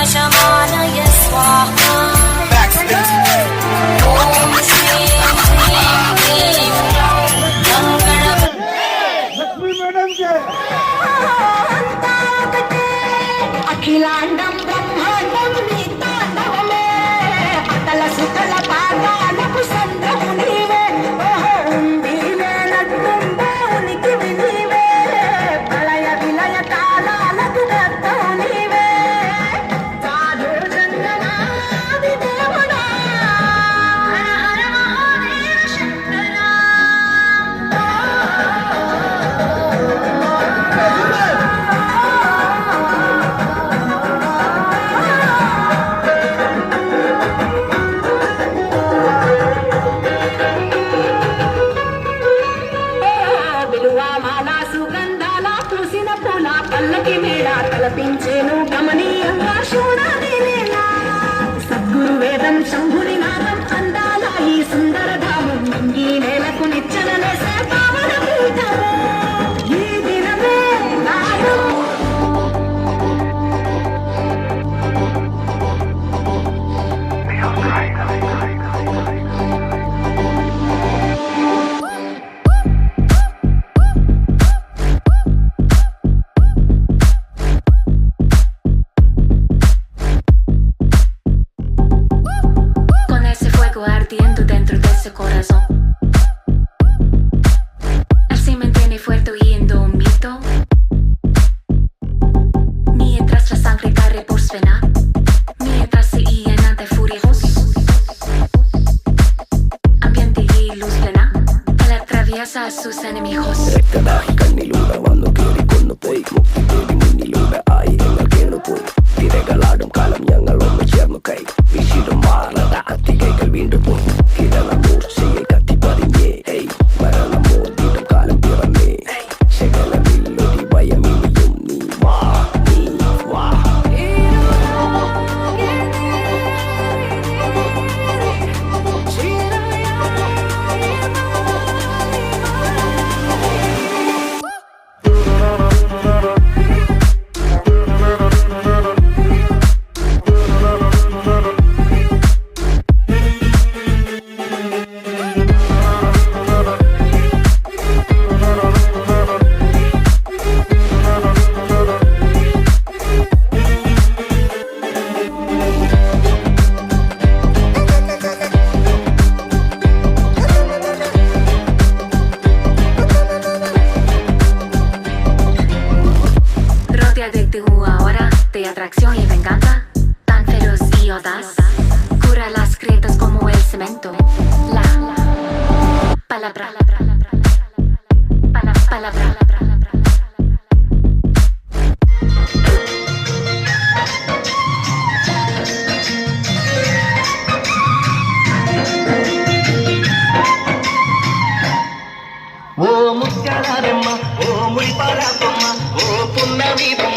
yaşamalıyız bu hafta Akilandam గమనీయంగా శూరాది Sadhguru వేదం Shambhu palabra, palabra, palabra. ఓ ముత్యాల రెమ్మ ఓ ముడిపాల బొమ్మ ఓ పున్నమి బొమ్మ